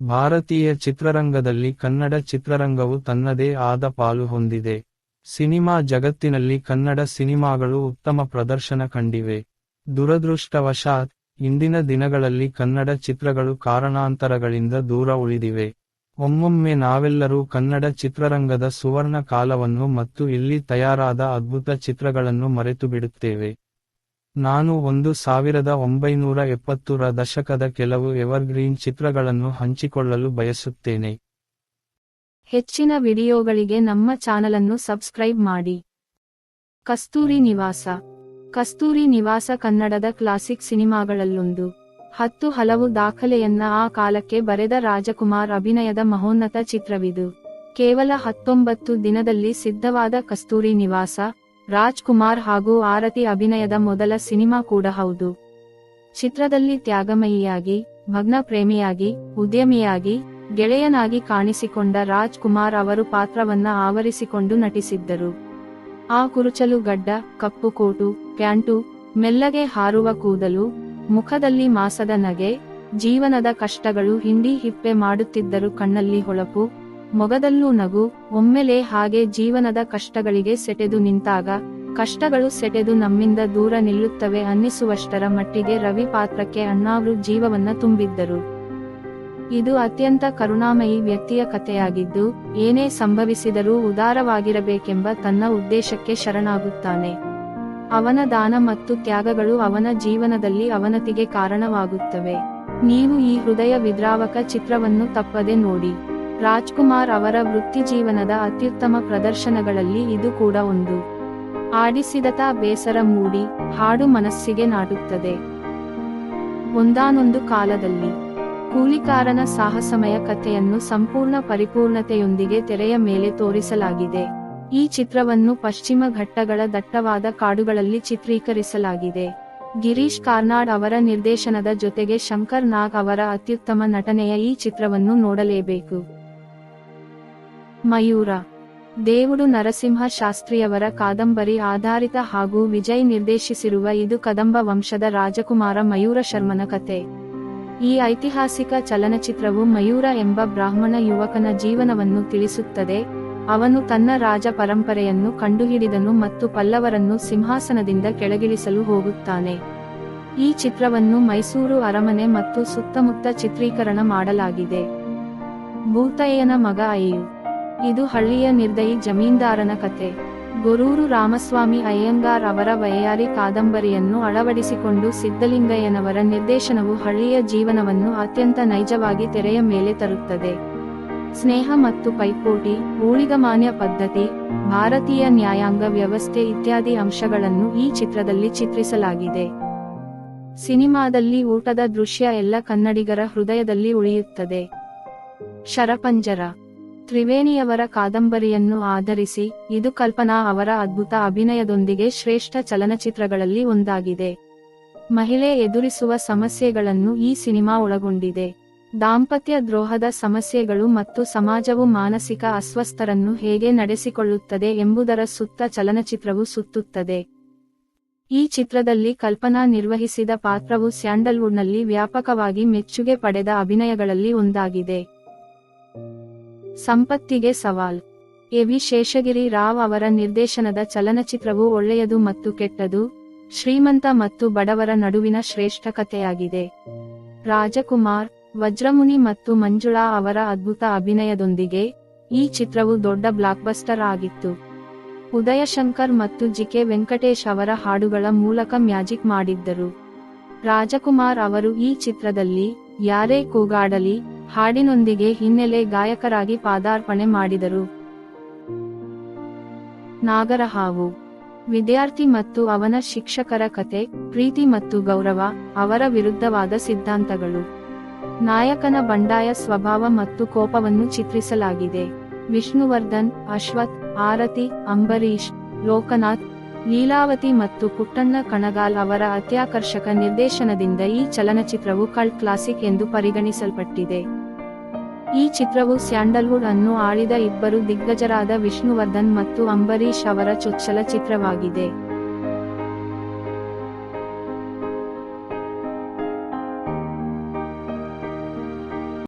ಭಾರತೀಯ ಚಿತ್ರರಂಗದಲ್ಲಿ ಕನ್ನಡ ಚಿತ್ರರಂಗವು ತನ್ನದೇ ಆದ ಪಾಲು ಹೊಂದಿದೆ. ಸಿನಿಮಾ ಜಗತ್ತಿನಲ್ಲಿ ಕನ್ನಡ ಸಿನಿಮಾಗಳು ಉತ್ತಮ ಪ್ರದರ್ಶನ ಕಂಡಿವೆ. ದುರದೃಷ್ಟವಶಾತ್, ಇಂದಿನ ದಿನಗಳಲ್ಲಿ ಕನ್ನಡ ಚಿತ್ರಗಳು ಕಾರಣಾಂತರಗಳಿಂದ ದೂರ ಉಳಿದಿವೆ. ಒಮ್ಮೊಮ್ಮೆ ನಾವೆಲ್ಲರೂ ಕನ್ನಡ ಚಿತ್ರರಂಗದ ಸುವರ್ಣ ಕಾಲವನ್ನು ಮತ್ತು ಇಲ್ಲಿ ತಯಾರಾದ ಅದ್ಭುತ ಚಿತ್ರಗಳನ್ನು ಮರೆತು ಬಿಡುತ್ತೇವೆ ನಾನು ಒಂದು ಸಾವಿರದ ಒಂಬೈನೂರ ಎಪ್ಪತ್ತರ ದಶಕದ ಕೆಲವು ಎವರ್ಗ್ರೀನ್ ಚಿತ್ರಗಳನ್ನು ಹಂಚಿಕೊಳ್ಳಲು ಬಯಸುತ್ತೇನೆ. ಹೆಚ್ಚಿನ ವಿಡಿಯೋಗಳಿಗೆ ನಮ್ಮ ಚಾನಲನ್ನು ಸಬ್ಸ್ಕ್ರೈಬ್ ಮಾಡಿ. ಕಸ್ತೂರಿ ನಿವಾಸ. ಕಸ್ತೂರಿ ನಿವಾಸ ಕನ್ನಡದ ಕ್ಲಾಸಿಕ್ ಸಿನಿಮಾಗಳಲ್ಲೊಂದು. ಹತ್ತು ಹಲವು ದಾಖಲೆಯನ್ನ ಆ ಕಾಲಕ್ಕೆ ಬರೆದ ರಾಜಕುಮಾರ್ ಅಭಿನಯದ ಮಹೋನ್ನತ ಚಿತ್ರವಿದು. ಕೇವಲ ಹತ್ತೊಂಬತ್ತು ದಿನದಲ್ಲಿ ಸಿದ್ಧವಾದ ಕಸ್ತೂರಿ ನಿವಾಸ ರಾಜ್ ಕುಮಾರ್ ಹಾಗೂ ಆರತಿ ಅಭಿನಯದ ಮೊದಲ ಸಿನಿಮಾ ಕೂಡ ಹೌದು. ಚಿತ್ರದಲ್ಲಿ ತ್ಯಾಗಮಯಿಯಾಗಿ ಭಗ್ನ ಪ್ರೇಮಿಯಾಗಿ, ಉದ್ಯಮಿಯಾಗಿ, ಗೆಳೆಯನಾಗಿ ಕಾಣಿಸಿಕೊಂಡ ರಾಜ್ ಕುಮಾರ್ ಅವರು ಪಾತ್ರವನ್ನ ಆವರಿಸಿಕೊಂಡು ನಟಿಸಿದ್ದರು. ಆ ಕುರುಚಲು ಗಡ್ಡ, ಕಪ್ಪು ಕೋಟು, ಪ್ಯಾಂಟು, ಮೆಲ್ಲಗೆ ಹಾರುವ ಕೂದಲು, ಮುಖದಲ್ಲಿ ಮಾಸದ ನಗೆ, ಜೀವನದ ಕಷ್ಟಗಳು ಹಿಂಡಿ ಹಿಪ್ಪೆ ಮಾಡುತ್ತಿದ್ದರು ಕಣ್ಣಲ್ಲಿ ಹೊಳಪು ಮೊಗದಲ್ಲೂ ನಗು, ಒಮ್ಮೆಲೆ ಹಾಗೆ ಜೀವನದ ಕಷ್ಟಗಳಿಗೆ ಸೆಟೆದು ನಿಂತಾಗ, ಕಷ್ಟಗಳು ಸೆಟೆದು ನಮ್ಮಿಂದ ದೂರ ನಿಲ್ಲುತ್ತವೆ ಅನ್ನಿಸುವಷ್ಟರ ಮಟ್ಟಿಗೆ ರವಿ ಪಾತ್ರಕ್ಕೆ ಅಣ್ಣಾವ್ರು ಜೀವವನ್ನ ತುಂಬಿದ್ದರು. ಇದು ಅತ್ಯಂತ ಕರುಣಾಮಯಿ ವ್ಯಕ್ತಿಯ ಕಥೆಯಾಗಿದ್ದು, ಏನೇ ಸಂಭವಿಸಿದರೂ ಉದಾರವಾಗಿರಬೇಕೆಂಬ ತನ್ನ ಉದ್ದೇಶಕ್ಕೆ ಶರಣಾಗುತ್ತಾನೆ. ಅವನ ದಾನ ಮತ್ತು ತ್ಯಾಗಗಳು ಅವನ ಜೀವನದಲ್ಲಿ ಅವನತಿಗೆ ಕಾರಣವಾಗುತ್ತವೆ. ನೀವು ಈ ಹೃದಯ ವಿದ್ರಾವಕ ಚಿತ್ರವನ್ನು ತಪ್ಪದೆ ನೋಡಿ. ರಾಜ್ಕುಮಾರ್ ಅವರ ವೃತ್ತಿಜೀವನದ ಅತ್ಯುತ್ತಮ ಪ್ರದರ್ಶನಗಳಲ್ಲಿ ಇದು ಕೂಡ ಒಂದು. ಆಡಿಸಿದತಾ ಬೇಸರ ಮೂಡಿ, ಹಾಡು ಮನಸ್ಸಿಗೆ ನಾಡುತ್ತದೆ. ಒಂದಾನೊಂದು ಕಾಲದಲ್ಲಿ, ಕೂಲಿಕಾರನ ಸಾಹಸಮಯ ಕಥೆಯನ್ನು ಸಂಪೂರ್ಣ ಪರಿಪೂರ್ಣತೆಯೊಂದಿಗೆ ತೆರೆಯ ಮೇಲೆ ತೋರಿಸಲಾಗಿದೆ. ಈ ಚಿತ್ರವನ್ನು ಪಶ್ಚಿಮ ಘಟ್ಟಗಳ ದಟ್ಟವಾದ ಕಾಡುಗಳಲ್ಲಿ ಚಿತ್ರೀಕರಿಸಲಾಗಿದೆ. ಗಿರೀಶ್ ಕಾರ್ನಾಡ್ ಅವರ ನಿರ್ದೇಶನದ ಜೊತೆಗೆ ಶಂಕರ್ ನಾಗ್ ಅವರ ಅತ್ಯುತ್ತಮ ನಟನೆಯ ಈ ಚಿತ್ರವನ್ನು ನೋಡಲೇಬೇಕು. ಮಯೂರ. ದೇವುಡು ನರಸಿಂಹ ಶಾಸ್ತ್ರಿಯವರ ಕಾದಂಬರಿ ಆಧಾರಿತ ಹಾಗೂ ವಿಜಯ್ ನಿರ್ದೇಶಿಸಿರುವ ಇದು ಕದಂಬ ವಂಶದ ರಾಜಕುಮಾರ ಮಯೂರ ಶರ್ಮನ ಕತೆ. ಈ ಐತಿಹಾಸಿಕ ಚಲನಚಿತ್ರವು ಮಯೂರ ಎಂಬ ಬ್ರಾಹ್ಮಣ ಯುವಕನ ಜೀವನವನ್ನು ತಿಳಿಸುತ್ತದೆ. ಅವನು ತನ್ನ ರಾಜ ಪರಂಪರೆಯನ್ನು ಕಂಡುಹಿಡಿದನು ಮತ್ತು ಪಲ್ಲವರನ್ನು ಸಿಂಹಾಸನದಿಂದ ಕೆಳಗಿಳಿಸಲು ಹೋಗುತ್ತಾನೆ. ಈ ಚಿತ್ರವನ್ನು ಮೈಸೂರು ಅರಮನೆ ಮತ್ತು ಸುತ್ತಮುತ್ತ ಚಿತ್ರೀಕರಣ ಮಾಡಲಾಗಿದೆ. ಭೂತಯ್ಯನ ಮಗ ಅಯ್ಯು. ಇದು ಹಳ್ಳಿಯ ನಿರ್ದಯಿ ಜಮೀನ್ದಾರನ ಕತೆ. ಗೊರೂರು ರಾಮಸ್ವಾಮಿ ಅಯ್ಯಂಗಾರ್ ಅವರ ವೈಯಾರಿ ಕಾದಂಬರಿಯನ್ನು ಅಳವಡಿಸಿಕೊಂಡು ಸಿದ್ದಲಿಂಗಯ್ಯನವರ ನಿರ್ದೇಶನವು ಹಳ್ಳಿಯ ಜೀವನವನ್ನು ಅತ್ಯಂತ ನೈಜವಾಗಿ ತೆರೆಯ ಮೇಲೆ ತರುತ್ತದೆ. ಸ್ನೇಹ ಮತ್ತು ಪೈಪೋಟಿ, ಊಳಿಗಮಾನ್ಯ ಪದ್ಧತಿ, ಭಾರತೀಯ ನ್ಯಾಯಾಂಗ ವ್ಯವಸ್ಥೆ ಇತ್ಯಾದಿ ಅಂಶಗಳನ್ನು ಈ ಚಿತ್ರದಲ್ಲಿ ಚಿತ್ರಿಸಲಾಗಿದೆ. ಸಿನಿಮಾದಲ್ಲಿ ಊಟದ ದೃಶ್ಯ ಎಲ್ಲ ಕನ್ನಡಿಗರ ಹೃದಯದಲ್ಲಿ ಉಳಿಯುತ್ತದೆ. ಶರಪಂಜರ ತ್ರಿವೇಣಿಯವರ ಕಾದಂಬರಿಯನ್ನು ಆಧರಿಸಿ, ಇದು ಕಲ್ಪನಾ ಅವರ ಅದ್ಭುತ ಅಭಿನಯದೊಂದಿಗೆ ಶ್ರೇಷ್ಠ ಚಲನಚಿತ್ರಗಳಲ್ಲಿ ಒಂದಾಗಿದೆ. ಮಹಿಳೆ ಎದುರಿಸುವ ಸಮಸ್ಯೆಗಳನ್ನು ಈ ಸಿನಿಮಾ ಒಳಗೊಂಡಿದೆ. ದಾಂಪತ್ಯ ದ್ರೋಹದ ಸಮಸ್ಯೆಗಳು ಮತ್ತು ಸಮಾಜವು ಮಾನಸಿಕ ಅಸ್ವಸ್ಥರನ್ನು ಹೇಗೆ ನಡೆಸಿಕೊಳ್ಳುತ್ತದೆ ಎಂಬುದರ ಸುತ್ತ ಚಲನಚಿತ್ರವು ಸುತ್ತುತ್ತದೆ. ಈ ಚಿತ್ರದಲ್ಲಿ ಕಲ್ಪನಾ ನಿರ್ವಹಿಸಿದ ಪಾತ್ರವು ಸ್ಯಾಂಡಲ್ವುಡ್ನಲ್ಲಿ ವ್ಯಾಪಕವಾಗಿ ಮೆಚ್ಚುಗೆ ಪಡೆದ ಅಭಿನಯಗಳಲ್ಲಿ ಒಂದಾಗಿದೆ. ಸಂಪತ್ತಿಗೆ ಸವಾಲ್. ಎವಿ ಶೇಷಗಿರಿ ರಾವ್ ಅವರ ನಿರ್ದೇಶನದ ಚಲನಚಿತ್ರವು ಒಳ್ಳೆಯದು ಮತ್ತು ಕೆಟ್ಟದು, ಶ್ರೀಮಂತ ಮತ್ತು ಬಡವರ ನಡುವಿನ ಶ್ರೇಷ್ಠ ಕಥೆಯಾಗಿದೆ. ರಾಜಕುಮಾರ್, ವಜ್ರಮುನಿ ಮತ್ತು ಮಂಜುಳಾ ಅವರ ಅದ್ಭುತ ಅಭಿನಯದೊಂದಿಗೆ ಈ ಚಿತ್ರವು ದೊಡ್ಡ ಬ್ಲಾಕ್ಬಸ್ಟರ್ ಆಗಿತ್ತು. ಉದಯಶಂಕರ್ ಮತ್ತು ಜಿಕೆ ವೆಂಕಟೇಶ್ ಅವರ ಹಾಡುಗಳ ಮೂಲಕ ಮ್ಯಾಜಿಕ್ ಮಾಡಿದ್ದರು. ರಾಜಕುಮಾರ್ ಅವರು ಈ ಚಿತ್ರದಲ್ಲಿ ಯಾರೇ ಕೂಗಾಡಲಿ ಹಾಡಿನೊಂದಿಗೆ ಹಿನ್ನೆಲೆ ಗಾಯಕರಾಗಿ ಪಾದಾರ್ಪಣೆ ಮಾಡಿದರು. ನಾಗರಹಾವು, ವಿದ್ಯಾರ್ಥಿ ಮತ್ತು ಅವನ ಶಿಕ್ಷಕರ ಕತೆ, ಪ್ರೀತಿ ಮತ್ತು ಗೌರವ, ಅವರ ವಿರುದ್ಧವಾದ ಸಿದ್ಧಾಂತಗಳು. ನಾಯಕನ ಬಂಡಾಯ ಸ್ವಭಾವ ಮತ್ತು ಕೋಪವನ್ನು ಚಿತ್ರಿಸಲಾಗಿದೆ. ವಿಷ್ಣುವರ್ಧನ್, ಅಶ್ವಥ್, ಆರತಿ ಅಂಬರೀಶ್ ಲೋಕನಾಥ್, ಲೀಲಾವತಿ ಮತ್ತು ಪುಟ್ಟಣ್ಣ ಕಣಗಾಲ್ ಅವರ ಅತ್ಯಾಕರ್ಷಕ ನಿರ್ದೇಶನದಿಂದ ಈ ಚಲನಚಿತ್ರವು ಕಲ್ಟ್ ಕ್ಲಾಸಿಕ್ ಎಂದು ಪರಿಗಣಿಸಲ್ಪಟ್ಟಿದೆ. ಈ ಚಿತ್ರವು ಸ್ಯಾಂಡಲ್ವುಡ್ ಅನ್ನು ಆಳಿದ ಇಬ್ಬರು ದಿಗ್ಗಜರಾದ ವಿಷ್ಣುವರ್ಧನ್ ಮತ್ತು ಅಂಬರೀಶ್ ಅವರ ಚೊಚ್ಚಲ ಚಿತ್ರವಾಗಿದೆ.